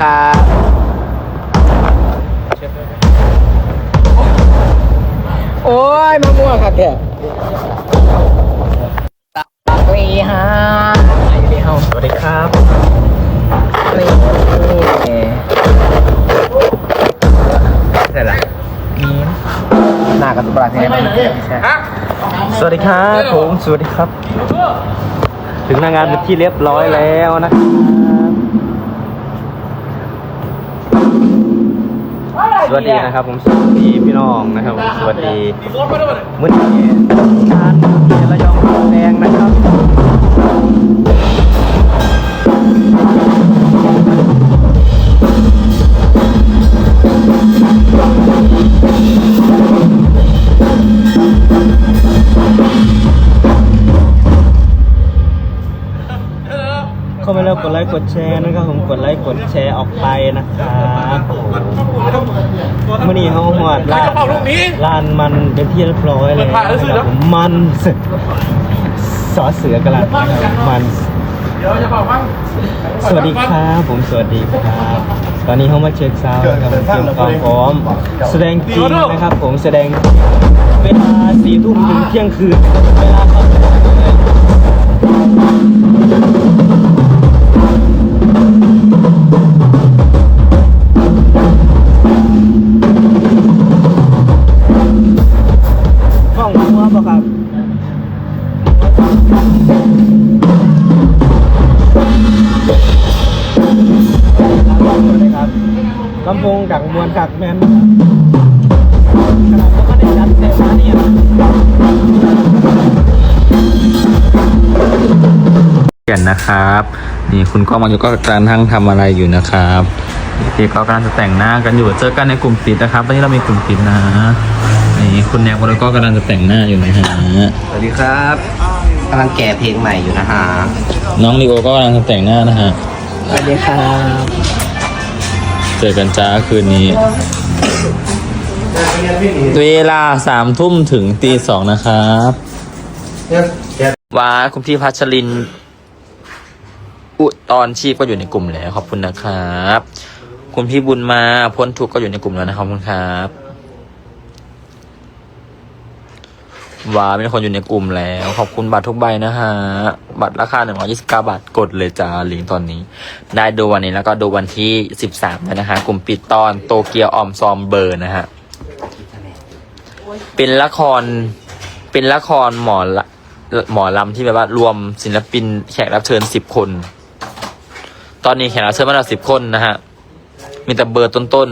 ครับโอ้ยมะม่วงครับแกตักลีฮะไอ้เฮาสวัสดีครับนี่ใช่ละมีหน้ากับตุบลาที่ไหนใช่สวัสดีครับผมสวัสดีครับ ถึงหนางานเป็นที่เรียบร้อยแล้วนะ สวัสดีนะครับ ผมสวัสดีพี่น้องนะครับผมสวัสดีมือนี้การเรียนระยองแดงนะครับ เข้าไปแล้วกดไลค์กดแชร์นะครับผมกดไลค์กดแชร์ออกไปนะครับมื่อนี้เขาหอดร้านร้านมันเป็นที่เรียบร้อยแล้วนะครับผมมันสอเสือกระลัดนะครับมันสวัสดีครับผมสวัสดีครับ ตอนนี้เขามาเช็คซาวด์นะครับผมเตรียมความพร้อม แสดงจริงนะครับผมแสดงเวลาสี่ทุ่มถึงเที่ยงคืนเวลาเข้า กักแมนขนาดก็ไม่ได้จัดเต็มนะเนี่ยเห็นนะครับ นี่คุณก้องมาอยู่ก็กำลังทั้งทำอะไรอยู่นะครับพี่เขากำลังจะแต่งหน้ากันอยู่เจอกันในกลุ่มปิดนะครับตอนนี้เรามีกลุ่มปิดนะนี่คุณแนกวรก็กำลังจะแต่งหน้าอยู่นะฮะสวัสดีครับกำลังแก่เพลงใหม่อยู่นะฮะน้องลีโอก็กำลังจะแต่งหน้านะฮะสวัสดีครับ เจอกันจ้าคืนนี้ เวลาสามทุ่มถึงตีสองนะครับว้าคุณพี่พัชริน อุตอนชีพก็อยู่ในกลุ่มแล้ว ขอบคุณนะครับ คุณพี่บุญมาพ้นทุกข์ก็อยู่ในกลุ่มแล้วนะครับคุณครับ ว้าเป็นคนอยู่ในกลุ่มแล้ว ขอบคุณบัตรทุกใบนะฮะ บัตรราคา 129 บาทกดเลยจ้าลิงก์ตอนนี้ ได้ดูวันนี้แล้วก็ดูวันที่ 13แล้วนะฮะ กลุ่มปิดตอนโตเกียวออมซอมเบอร์นะฮะ เป็นละคร เป็นละครหมอละหมอลำที่แบบว่ารวมศิลปินแขกรับเชิญ10คน ตอนนี้แขกรับเชิญมาแล้วสิบคนนะฮะ มีแต่เบอร์ต้น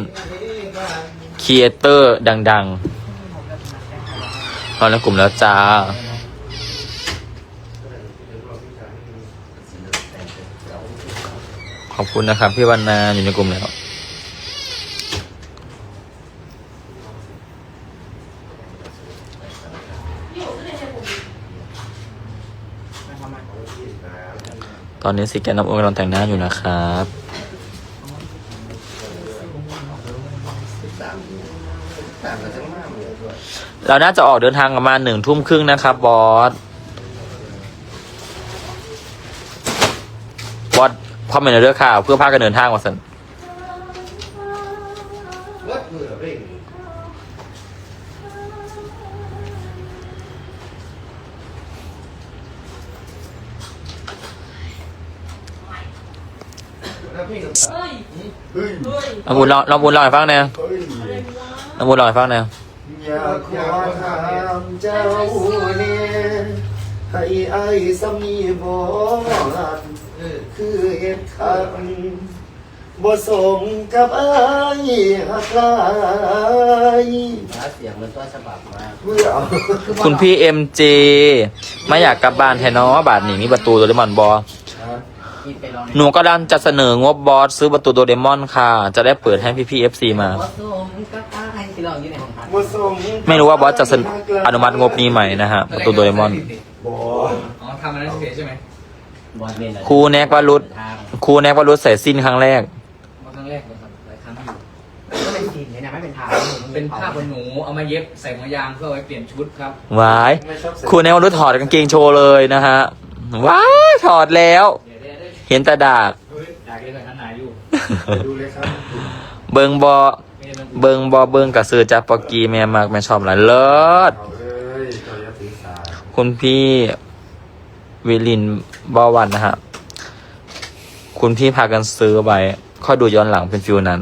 ๆครีเอเตอร์ดัง ๆ เราในกลุ่มแล้วจ้า ขอบคุณนะครับ พี่วันนาอยู่ในกลุ่มแล้วตอนนี้สิแกนน้ำโอมกำลังแต่งหน้าอยู่นะครับ เราน่าจะออกเดินทางประมาณหนึ่งทุ่มครึ่งนะครับบอสบอสพ่อเมนเดอร์ข่าวเพื่อพากันเดินทางมาสันน้องบุญลองน้องบุญลองให้ฟังแนวน้องบุญลองให้ฟังแนว อยากขอถามเจ้าเนี่ยให้ไอ้สามีบอกคือเหตุขันบ่สมกับไอ้ายหักลายเสียงมันตัวฉบับมากเพื่อเอาคุณพี่เอ็มเจไม่อยากกลับบ้านแทนเนาะบาทนี้มีประตูโดเรมอนบอ ที่ไปลองหนูก็ดันจะเสนองบบอสซื้อประตูโดเรมอนค่ะ จะได้เปิดให้พี่พี่เอฟซีมาวัดสูงก็ป้าให้ที่ลองอยู่ในห้องพักบ่สมไม่รู้ว่าบอสจะเสนอนุมัติงบนี้ไหมนะฮะประตูโดเรมอนบ่อ๋อทำอันนั้นเฉยๆใช่ไหมบอลเล่นอะไรครูแนกวรุษทางครูแนกวรุษใส่สิ้นครั้งแรก มาครั้งแรกเลยครับหลายครั้งอยู่ก็เป็นสีเนี่ยนะไม่เป็นทางเป็นผ้าบนหนูเอามาเย็บใส่หัวยางเพื่อไว้เปลี่ยนชุดครับวาย ไม่ชอบใส่ครูแนกวรุษถอดกางเกงโชว์เลยนะฮะ ว้ายถอดแล้วเดี๋ยวได้ได้ เห็นแต่ดากเฮ้ยอยากเล่นกับท่านนายอยู่ดูเลยครับเบิงบอเบิงบอเบิงกับซื้อจากปอกีแม่มากแม่ชอบหลายเลิศเอาเอ้ยเจ้าอย่าถือสาคุณพี่วิลินบอวันนะฮะคุณพี่พากันซื้อไปค่อยดูย้อนหลังเป็นฟิวนั้น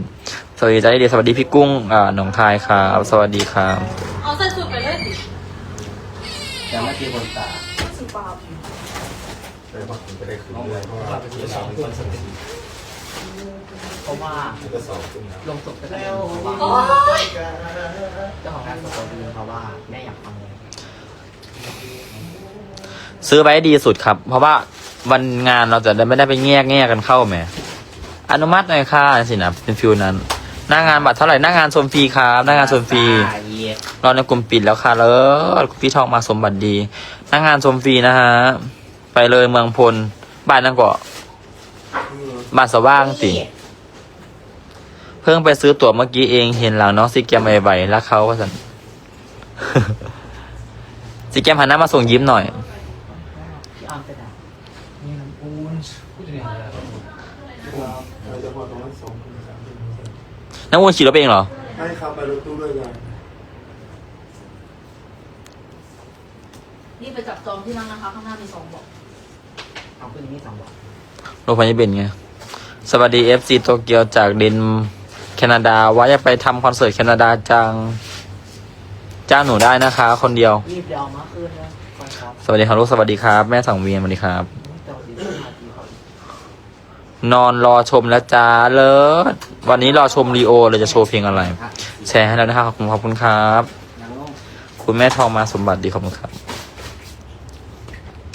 สวัสดีจ้าดีสวัสดีพี่กุ้งอ่าหนองคายครับสวัสดีครับเอาใส่สูตรไปเลยดิแต่เมื่อกี้คนตาสูตรเปล่า ไปบอกผมจะได้คืนเลยเพราะว่าเป็นสองคนเพราะว่าก็สองคนนะลงศพก็จะเป็นเพราะโอ้ว่ายเจ้าของงานศพเขาดูเพราะว่าแม่อยากฟังเลยซื้อไปให้ดีสุดครับ เพราะว่าวันงานเราจะได้ไม่ได้ไปแง่แง่กันเข้าแหมอนุมัติหน่อยค่ะสินะเป็นฟิวนั้น หน้างานบัตรเท่าไหร่หน้างานโซนฟรีครับหน้างานโซนฟรีรอในกลุ่มปิดแล้วค่ะแล้วพี่ทองมาสมบัติดี หน้างานชมฟรีนะฮะ ไปเลยเมืองพล บ้านนั่นก็บ้านสว่างสิเพิ่งไปซื้อตั๋วเมื่อกี้เองเห็นหลังน้องซีแกมใบๆแล้วเขาก็สันซีแกมหันหน้ามาส่งยิ้มหน่อยน้ำอะไรเราจะบอกตรงนั้นสองคนสามคนนักวนขี่รถเองเหรอให้ขับไปรถตู้ด้วยกันนี่ไปจับจองที่นั่งนะคะ ข้างหน้ามีสองบอก เอาขึ้นนี่สองบอกรถพยาเบนไง สวัสดีเอฟซีโตเกียวจากเดนแคนาดา ว่าจะไปทำคอนเสิร์ตแคนาดาจังจ้างหนูได้นะคะ คนเดียว รีบเดี๋ยวเอามาคืนนะก่อนครับสวัสดีครับลูกสวัสดีครับ แม่สังเวียนสวัสดีครับเจ้าดีสมาธิเขานอนรอชมแล้วจ้าเลิศวันนี้รอชมรีโอเลยจะโชว์เพลงอะไร แชร์ให้แล้วนะครับขอบคุณขอบคุณครับยังลงคุณแม่ทองมาสมบัติดีขอบคุณครับ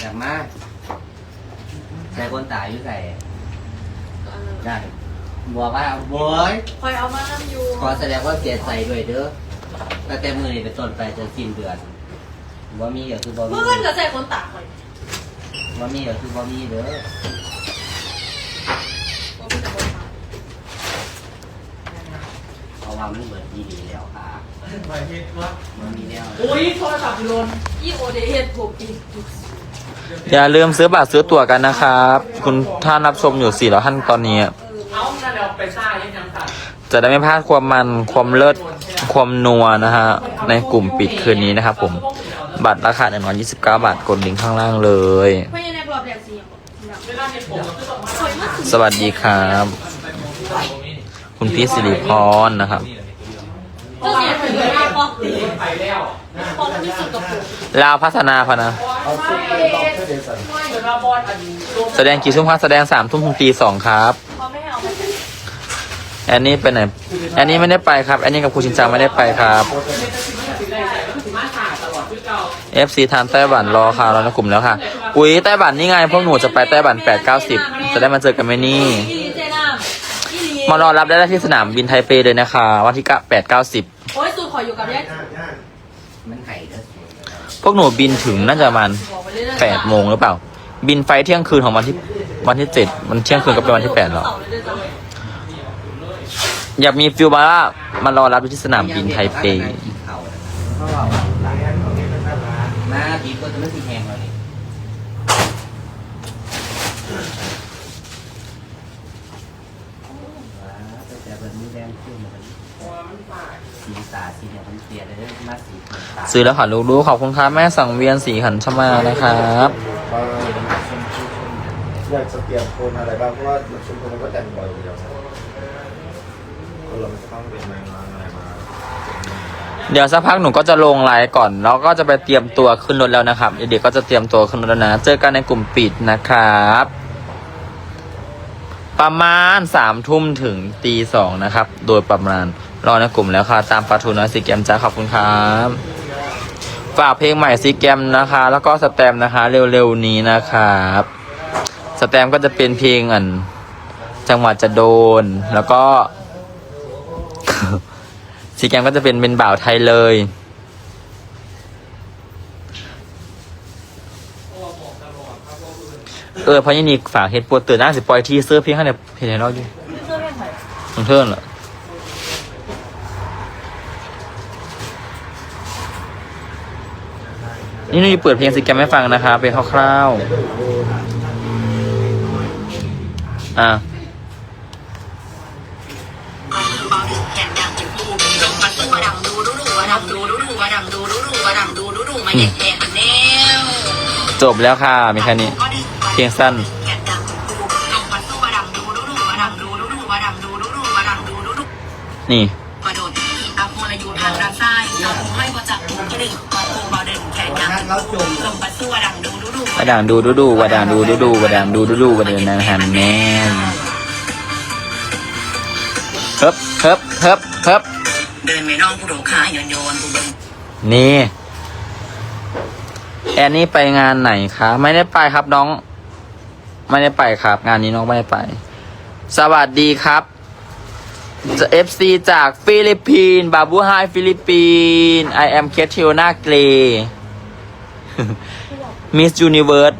อยากมา ใส่คนตายอยู่ใส่ได้บอกว่าโว้ยคอยเอามานั่งอยู่ขอแสดงว่าเสียใจด้วยเด้อตั้งแต่มือนี้เป็นต้นไปจนสิ้นเดือนว่ามีก็คือบ่มีเมื่อกันจะใส่คนตากคอยว่ามีก็คือบ่มีเด้อว่ามีแต่คนตากเพราะว่ามันเบิดดีดีแล้วค่ะมันมีแล้วอุ้ยโทรศัพท์โดนอีโอเดเฮดผมอีก อย่าลืมซื้อบัตรซื้อตั๋วกันนะครับ คุณท่านรับชมอยู่สี่ร้อยท่านตอนนี้ จะได้ไม่พลาดความมันความเลิศความนัวนะฮะ ในกลุ่มปิดคืนนี้นะครับผมบัตรราคาหนึ่งร้อยยี่สิบเก้าบาทกดลิงก์ข้างล่างเลย สวัสดีครับ คุณพี่สิริพรนะครับ ไปแล้ว ปอกที่สุดกับผมลาวพัฒนาพะนะ เอาชุดไปลองเพื่อเดสันเดี๋ยวเราบอลอันนี้แสดงกี่ทุ่มครับแสดงสามทุ่มถึงตีสองครับ เขาไม่ให้เอาไปใส่แอนนี่ไปไหน แอนนี่ไม่ได้ไปครับ แอนนี่กับครูชินจังไม่ได้ไปครับมาถ่ายตลอดพี่เก่า FC ทานไต้หวันรอค่ะรอในกลุ่มแล้วค่ะ อุ้ยไต้หวันนี่ไงพวกหนูจะไปไต้หวันแปดเก้าสิบจะได้มาเจอกันไหมนี่ อีลีเจน้ำอีลีมารอรับได้ที่สนามบินไทเปเลยนะคะ วันที่แปดเก้าสิบโอ้ยสูตรขออยู่กับแยกมันไข่เด้ วกหนูบินถึงน่าจะประมาณแปดโมงหรือเปล่า บินไฟเที่ยงคืนของวันที่วันที่เจ็ดมันเที่ยงคืนก็เป็นวันที่แปดหรออยากมีฟิลบาร่ามารอรับอยู่ที่สนามบินไทเปน่ามาดีก็จะไม่สีแหงเลยแต่เป็นมือแดงขึ้นเหมือน สีตาสีเนี่ยมันเปลี่ยเลยมาสีตาซื้อแล้วค่ะลูกๆขอบคุณครับแม่สั่งเวียนสีหันชมานะครับอยากจะเปลี่ยนคนอะไรบ้างเพราะว่าชุมคนมันก็แต่งบ่อยอยู่แล้วคนเราจะต้องเป็นแมงมาอะไรมาเดี๋ยวสักพักหนูก็จะลงไลน์ก่อน แล้วก็จะไปเตรียมตัวขึ้นรถแล้วนะครับเด็กๆก็จะเตรียมตัวขึ้นรถแล้วนะ เจอกันในกลุ่มปิดนะครับ ประมาณสามทุ่มถึงตีสองนะครับ โดยประมาณ รอในกลุ่มแล้วค่ะ ตามปาทูนอยซีแกมจ้าขอบคุณครับฝากเพลงใหม่ซีแกมนะคะ แล้วก็สแตมป์นะคะ เร็วๆนี้นะครับสแตมป์ก็จะเป็นเพลงอัน จังหวัดจะโดน แล้วก็ซีแกมก็จะเป็นเป็นบ่าวไทยเลยเออเพราะยังนี่ฝากเฮ็ดโปรเตอร์หน้าสิปล่อยทีเสื้อเพียงแค่ในเพจไหนเราอยู่เสื้อแม่งไหนของเทิร์นเหรอ นี่นุ้ยเปิดเพลงสิแกมให้ฟังนะคะเป็นคร่าวๆอ่าจบแล้วค่ะ มีแค่นี้ เพียงสั้น นี่ แขนยังลงมาสู้มาดำดูดูดูวาด่างดูดูดูวาด่างดูดูดูวาด่างดูดูดูวาเดินนะฮันแน่เฮิบเฮิบเฮิบเฮิบเดินไม่น้องผู้โดขาโยนโยนผู้เบิ่งนี่แอนนี่ไปงานไหนคะไม่ได้ไปครับน้อง ไม่ได้ไปครับ งานนี้น้องไม่ได้ไป สวัสดีครับจะ FC จากฟิลิปปินส์บาบูไฮฟิลิปปินส์ I am เค มิสยูนิเวิร์ส